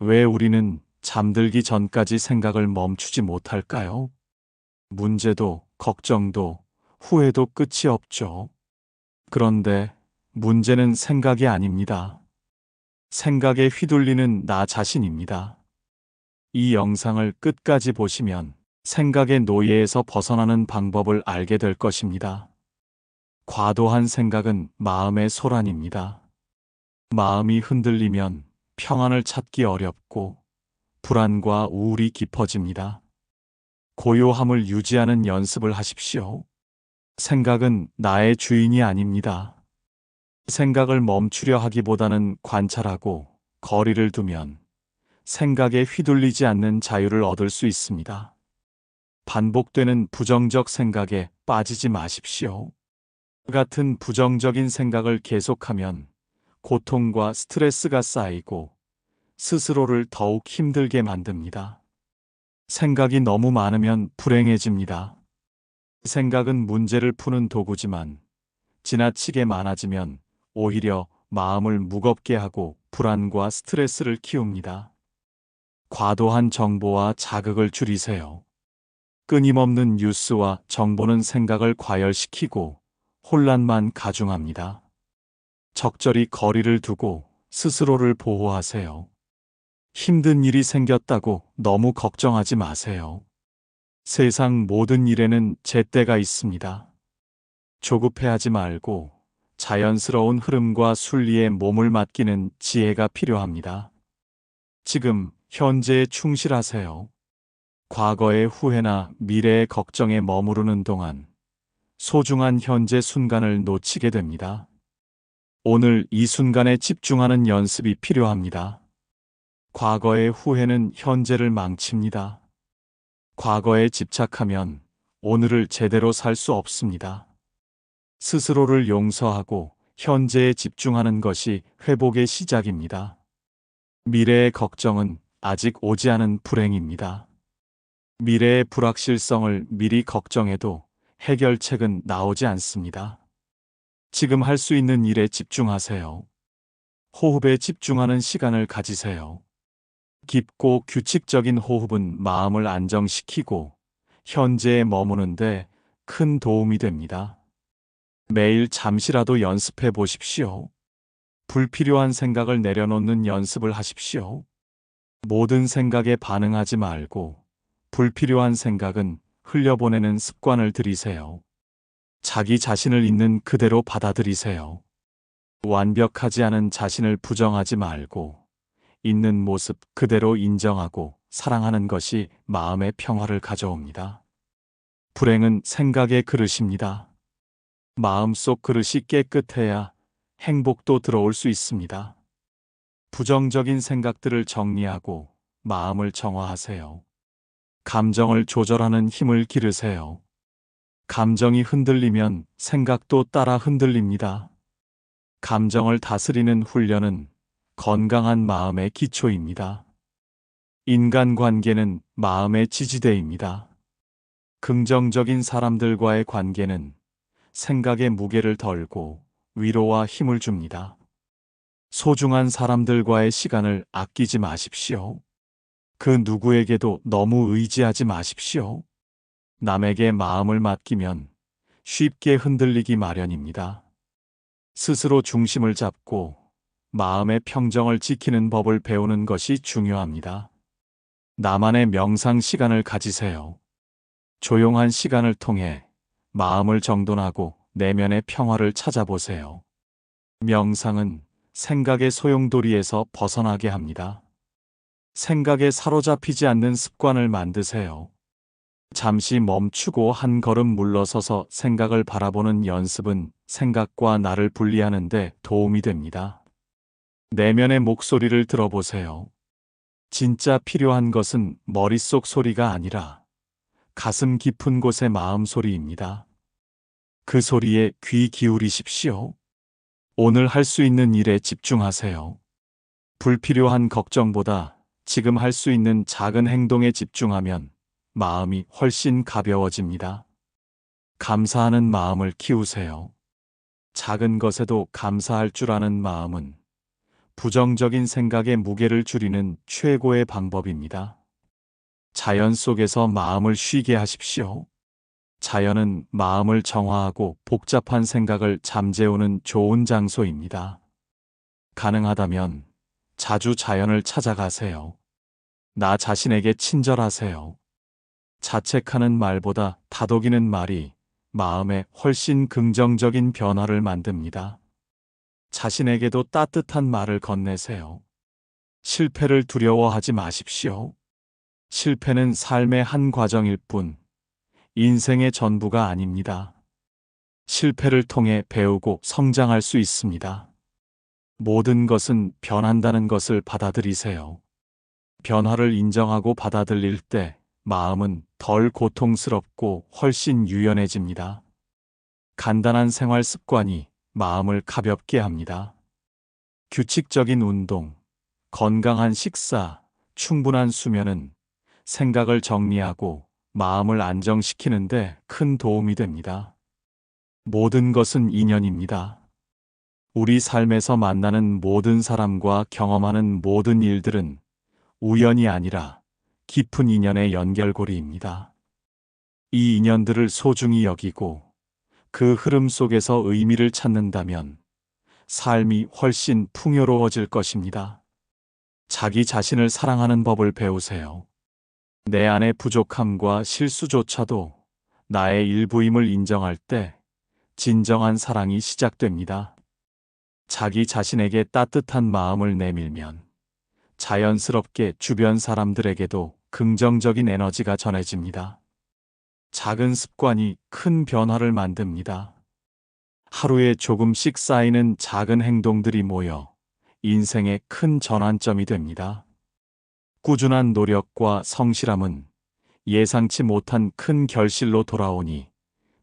왜 우리는 잠들기 전까지 생각을 멈추지 못할까요? 문제도, 걱정도, 후회도 끝이 없죠. 그런데 문제는 생각이 아닙니다. 생각에 휘둘리는 나 자신입니다. 이 영상을 끝까지 보시면 생각의 노예에서 벗어나는 방법을 알게 될 것입니다. 과도한 생각은 마음의 소란입니다. 마음이 흔들리면 평안을 찾기 어렵고 불안과 우울이 깊어집니다. 고요함을 유지하는 연습을 하십시오. 생각은 나의 주인이 아닙니다. 생각을 멈추려 하기보다는 관찰하고 거리를 두면 생각에 휘둘리지 않는 자유를 얻을 수 있습니다. 반복되는 부정적 생각에 빠지지 마십시오. 같은 부정적인 생각을 계속하면 고통과 스트레스가 쌓이고 스스로를 더욱 힘들게 만듭니다. 생각이 너무 많으면 불행해집니다. 생각은 문제를 푸는 도구지만 지나치게 많아지면 오히려 마음을 무겁게 하고 불안과 스트레스를 키웁니다. 과도한 정보와 자극을 줄이세요. 끊임없는 뉴스와 정보는 생각을 과열시키고 혼란만 가중합니다. 적절히 거리를 두고 스스로를 보호하세요. 힘든 일이 생겼다고 너무 걱정하지 마세요. 세상 모든 일에는 제때가 있습니다. 조급해하지 말고 자연스러운 흐름과 순리에 몸을 맡기는 지혜가 필요합니다. 지금 현재에 충실하세요. 과거의 후회나 미래의 걱정에 머무르는 동안 소중한 현재 순간을 놓치게 됩니다. 오늘 이 순간에 집중하는 연습이 필요합니다. 과거의 후회는 현재를 망칩니다. 과거에 집착하면 오늘을 제대로 살 수 없습니다. 스스로를 용서하고 현재에 집중하는 것이 회복의 시작입니다. 미래의 걱정은 아직 오지 않은 불행입니다. 미래의 불확실성을 미리 걱정해도 해결책은 나오지 않습니다. 지금 할 수 있는 일에 집중하세요. 호흡에 집중하는 시간을 가지세요. 깊고 규칙적인 호흡은 마음을 안정시키고 현재에 머무는데 큰 도움이 됩니다. 매일 잠시라도 연습해 보십시오. 불필요한 생각을 내려놓는 연습을 하십시오. 모든 생각에 반응하지 말고 불필요한 생각은 흘려보내는 습관을 들이세요. 자기 자신을 있는 그대로 받아들이세요. 완벽하지 않은 자신을 부정하지 말고 있는 모습 그대로 인정하고 사랑하는 것이 마음의 평화를 가져옵니다. 불행은 생각의 그릇입니다. 마음속 그릇이 깨끗해야 행복도 들어올 수 있습니다. 부정적인 생각들을 정리하고 마음을 정화하세요. 감정을 조절하는 힘을 기르세요. 감정이 흔들리면 생각도 따라 흔들립니다. 감정을 다스리는 훈련은 건강한 마음의 기초입니다. 인간관계는 마음의 지지대입니다. 긍정적인 사람들과의 관계는 생각의 무게를 덜고 위로와 힘을 줍니다. 소중한 사람들과의 시간을 아끼지 마십시오. 그 누구에게도 너무 의지하지 마십시오. 남에게 마음을 맡기면 쉽게 흔들리기 마련입니다. 스스로 중심을 잡고 마음의 평정을 지키는 법을 배우는 것이 중요합니다. 나만의 명상 시간을 가지세요. 조용한 시간을 통해 마음을 정돈하고 내면의 평화를 찾아보세요. 명상은 생각의 소용돌이에서 벗어나게 합니다. 생각에 사로잡히지 않는 습관을 만드세요. 잠시 멈추고 한 걸음 물러서서 생각을 바라보는 연습은 생각과 나를 분리하는데 도움이 됩니다. 내면의 목소리를 들어보세요. 진짜 필요한 것은 머릿속 소리가 아니라 가슴 깊은 곳의 마음 소리입니다. 그 소리에 귀 기울이십시오. 오늘 할 수 있는 일에 집중하세요. 불필요한 걱정보다 지금 할 수 있는 작은 행동에 집중하면 마음이 훨씬 가벼워집니다. 감사하는 마음을 키우세요. 작은 것에도 감사할 줄 아는 마음은 부정적인 생각의 무게를 줄이는 최고의 방법입니다. 자연 속에서 마음을 쉬게 하십시오. 자연은 마음을 정화하고 복잡한 생각을 잠재우는 좋은 장소입니다. 가능하다면 자주 자연을 찾아가세요. 나 자신에게 친절하세요. 자책하는 말보다 다독이는 말이 마음에 훨씬 긍정적인 변화를 만듭니다. 자신에게도 따뜻한 말을 건네세요. 실패를 두려워하지 마십시오. 실패는 삶의 한 과정일 뿐, 인생의 전부가 아닙니다. 실패를 통해 배우고 성장할 수 있습니다. 모든 것은 변한다는 것을 받아들이세요. 변화를 인정하고 받아들일 때 마음은 덜 고통스럽고 훨씬 유연해집니다. 간단한 생활 습관이 마음을 가볍게 합니다. 규칙적인 운동, 건강한 식사, 충분한 수면은 생각을 정리하고 마음을 안정시키는데 큰 도움이 됩니다. 모든 것은 인연입니다. 우리 삶에서 만나는 모든 사람과 경험하는 모든 일들은 우연이 아니라 깊은 인연의 연결고리입니다. 이 인연들을 소중히 여기고 그 흐름 속에서 의미를 찾는다면 삶이 훨씬 풍요로워질 것입니다. 자기 자신을 사랑하는 법을 배우세요. 내 안의 부족함과 실수조차도 나의 일부임을 인정할 때 진정한 사랑이 시작됩니다. 자기 자신에게 따뜻한 마음을 내밀면 자연스럽게 주변 사람들에게도 긍정적인 에너지가 전해집니다. 작은 습관이 큰 변화를 만듭니다. 하루에 조금씩 쌓이는 작은 행동들이 모여 인생의 큰 전환점이 됩니다. 꾸준한 노력과 성실함은 예상치 못한 큰 결실로 돌아오니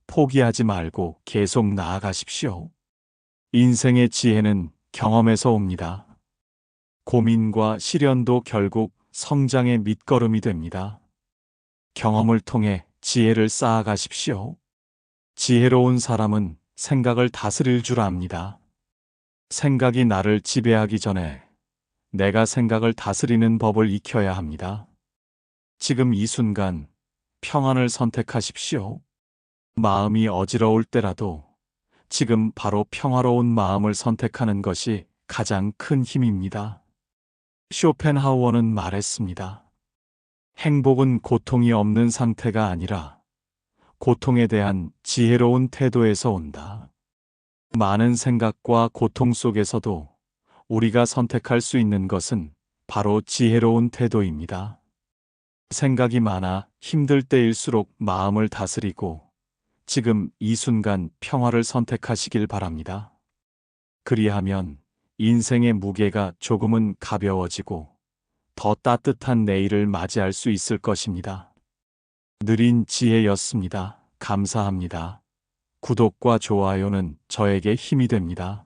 포기하지 말고 계속 나아가십시오. 인생의 지혜는 경험에서 옵니다. 고민과 시련도 결국 성장의 밑거름이 됩니다. 경험을 통해 지혜를 쌓아가십시오. 지혜로운 사람은 생각을 다스릴 줄 압니다. 생각이 나를 지배하기 전에 내가 생각을 다스리는 법을 익혀야 합니다. 지금 이 순간 평안을 선택하십시오. 마음이 어지러울 때라도 지금 바로 평화로운 마음을 선택하는 것이 가장 큰 힘입니다. 쇼펜하우어는 말했습니다. 행복은 고통이 없는 상태가 아니라 고통에 대한 지혜로운 태도에서 온다. 많은 생각과 고통 속에서도 우리가 선택할 수 있는 것은 바로 지혜로운 태도입니다. 생각이 많아 힘들 때일수록 마음을 다스리고 지금 이 순간 평화를 선택하시길 바랍니다. 그리하면 인생의 무게가 조금은 가벼워지고 더 따뜻한 내일을 맞이할 수 있을 것입니다. 느린 지혜였습니다. 감사합니다. 구독과 좋아요는 저에게 힘이 됩니다.